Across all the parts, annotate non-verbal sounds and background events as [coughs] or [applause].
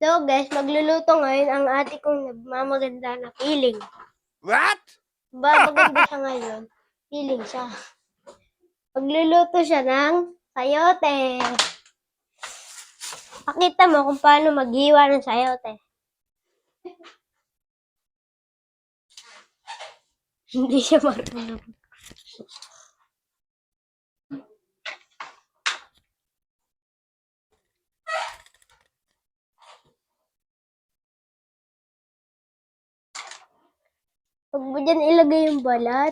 So guys, magluluto ngayon ang ate kong nagmamaganda na feeling. What? Ba, maganda siya [laughs] ngayon. Feeling siya. Magluluto siya ng sayote. Pakita mo kung paano maghiwa ng sayote. [laughs] Hindi siya marunong. Huwag mo dyan ilagay yung balat.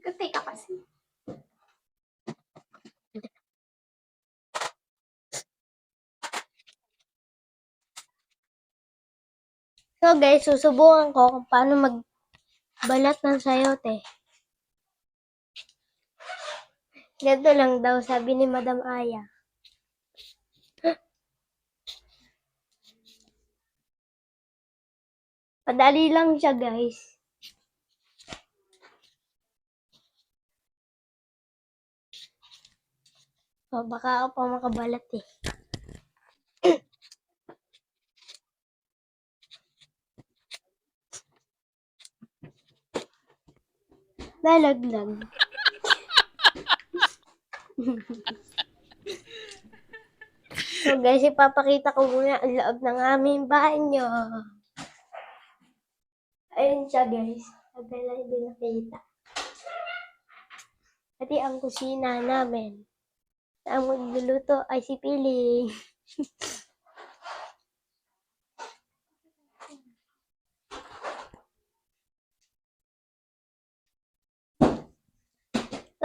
Kasi ka kasi. So guys, susubukan ko kung paano magbalat ng sayote. Ganito lang daw, sabi ni Madam Aya. Padali lang siya guys. Oh, baka ako pa makabalat eh. [coughs] Lalaglag. [laughs] so guys, ipapakita ko muna ang loob ng aming banyo. Ayun siya guys. Sabi na hindi nakita. Pati ang kusina namin. Ang magluluto ay si Piling. [laughs]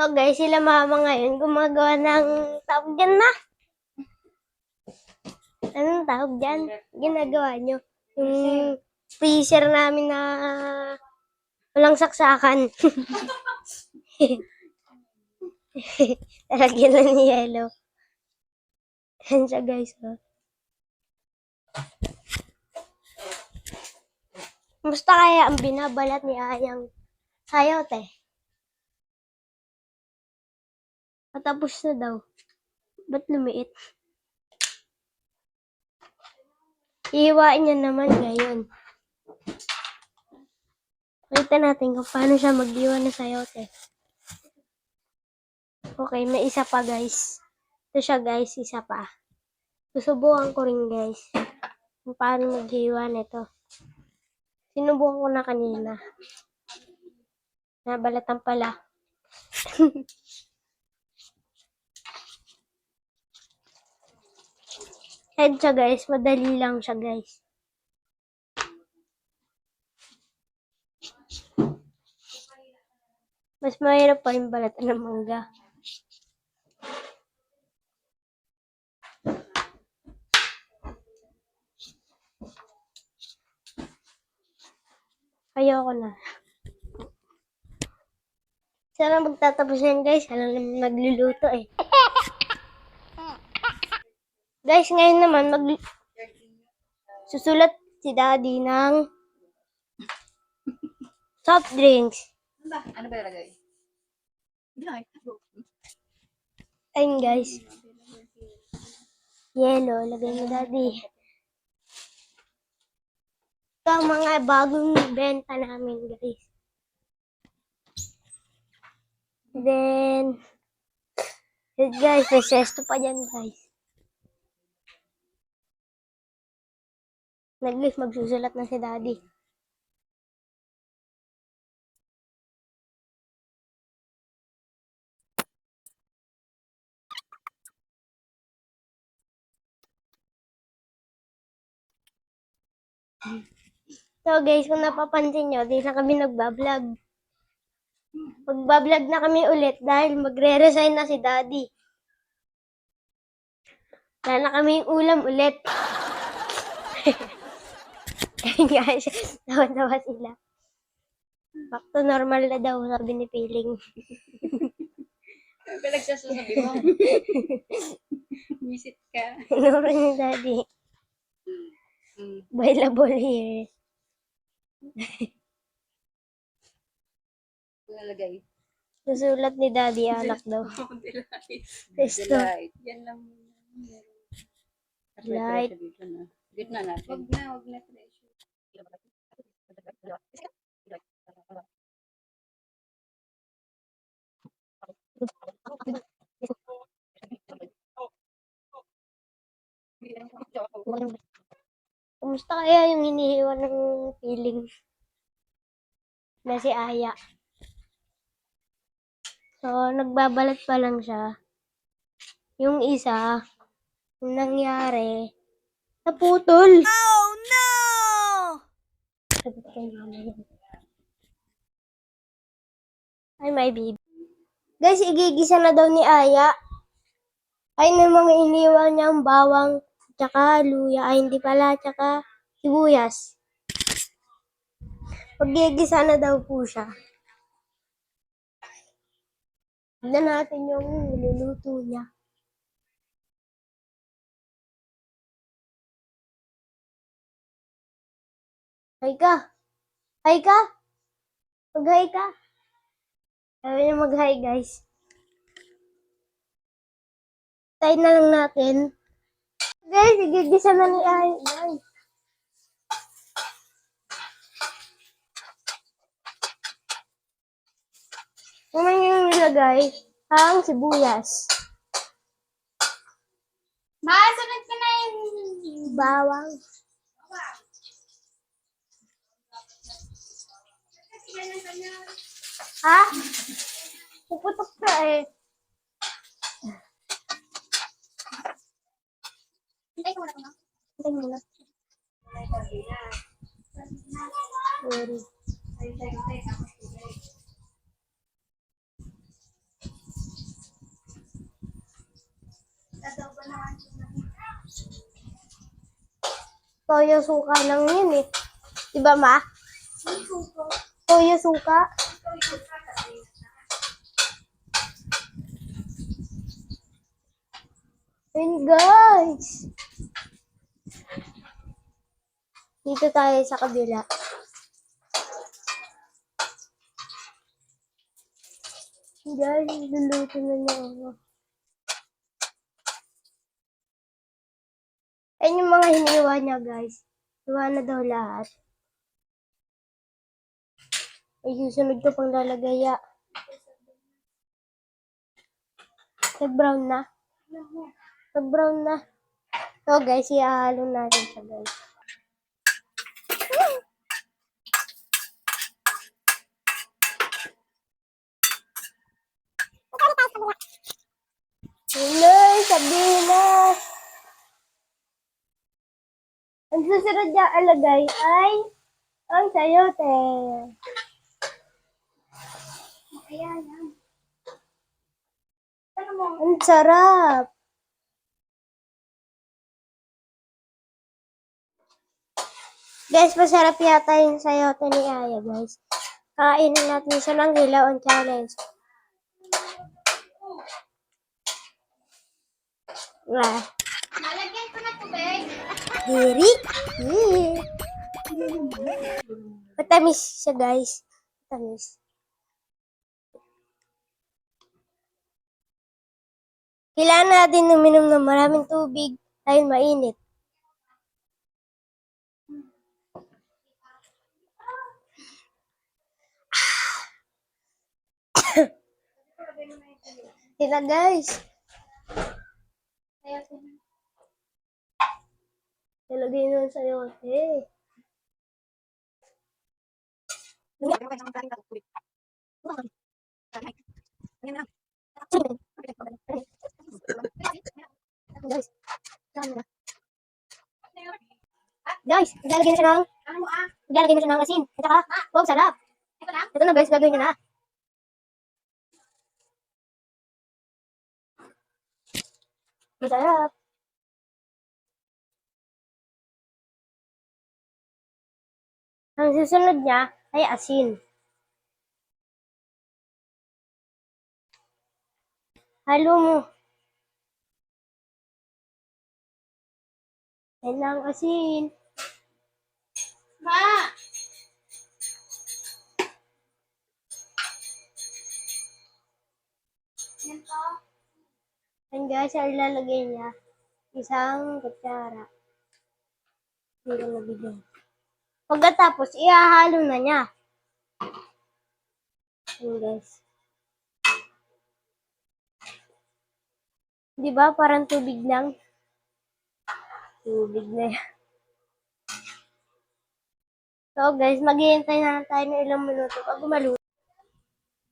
So guys, sila mama ngayon gumagawa ng tawag dyan na. Anong tawag dyan? Ginagawa nyo. Yung freezer namin na walang saksakan. [laughs] Talagyan na ni yellow. Yan siya guys. Oh. Musta kaya ang binabalat ni Ayang sayote? Patapos na daw. Ba't lumiit? Iiwain niya naman ngayon. Kita natin kung paano siya mag-iwa ng sayote. Okay, may isa pa guys. Ito siya guys, isa pa. Susubukan ko rin guys. Kung paano mag-iwa nito. Sinubukan ko na kanina. Nabalatan pala. [laughs] Head siya guys, madali lang siya guys. Mahirap pa yung balatan ng mangga. Ayoko na. Sana magtatapos yan guys. Alam naman nagluluto eh. Guys, ngayon naman mag susulat si Daddy ng soft drinks. Ano ba? Ano ba ilagay? Ayun guys. Yellow, lagay mo Daddy. Ito ang mga bagong benta namin guys. Then, yun guys, may sesto pa dyan guys. Nag-leaf, magsusulat na si Daddy. So guys, kung napapansin nyo, di na kami nagbablog. Magbablog na kami ulit dahil magre-resign na si Daddy. Wala na kaming ulam ulit. [laughs] Ayun guys, tawa-tawa sila. Back to normal na daw, sabi ni Piling. Ano ba nagsasasabi mo? [laughs] Visit ka. Ignore ni Daddy. Mm. Available here. [laughs] Lalagay. Susulat ni Daddy, alak daw. Delight. Pesto. Delight. Yan lang. Light. Dito na. Gitna natin. Wag na, wag na pressure. Kumusta kaya yung hinihiwa ng feeling na si Aya? So, nagbabalat pa lang siya. Yung isa, yung nangyari, naputol. Oh, no! Sagot kay mama yun. Ay, my baby. Guys, igigisa na daw ni Aya. Ay, na mga iniwan niyang bawang, tsaka luya. Ay, hindi pala, tsaka sibuyas. Pagigisa na daw po siya. Tignan natin yung niluluto niya. Hay ka! Hay ka! Mag-hi ka! Sabi niya mag-hi guys. Tayo na lang natin. Guys, igigisa na ni Ay. Guys. Naman yung nilagay ang sibuyas. Ma, sunod ka na yung... Bawang. Ha? Puputok ka eh. Hintay ka muna ko na. Hintay muna. Sorry. Toyo suka lang yun eh. Diba ma? Toyo suka. Ayun guys. Dito tayo sa kabila. Guys, luluto na niya ako. Ayun yung mga hiniwa niya guys. Hiwa na daw lahat. Ay, susunod ko pang lalagay ya. Nag-brown na. Nag-brown na. So guys, ihahalo natin siya guys. Sabihin na. Ang susunod niya alagay ay ang sayote. Ayan, yan. Ang sarap. Guys, masarap yata yung sayote ni Aya, guys. Kainin natin siya ng hilaw ang challenge. Ah, Nalagyan ko na tubig. Diri. Matamis siya, guys. Matamis. Kailangan natin uminom ng maraming tubig dahil mainit. [coughs] Sila guys. Nilagay nun sa yote. Guys. Guys, ilalagay na siya ng, Ano mo ah? na siya ng asin. At saka, wow, sarap. Ito lang? Ito na guys, gagawin niya na. Masarap. Ang susunod niya ay asin. Halo mo. Yan ang asin. Ma! Yan to. Yan guys, ang ilalagay niya. Isang kutsara. Hindi ko nabigyan. Pagkatapos, ihahalo na niya. Yun, guys. Di ba? Parang tubig lang. Tubig na yan. So guys, maghihintay na tayo ng ilang minuto pag maluto.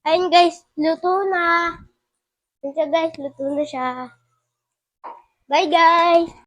Ayun guys, luto na. Yun siya guys, luto na siya. Bye guys!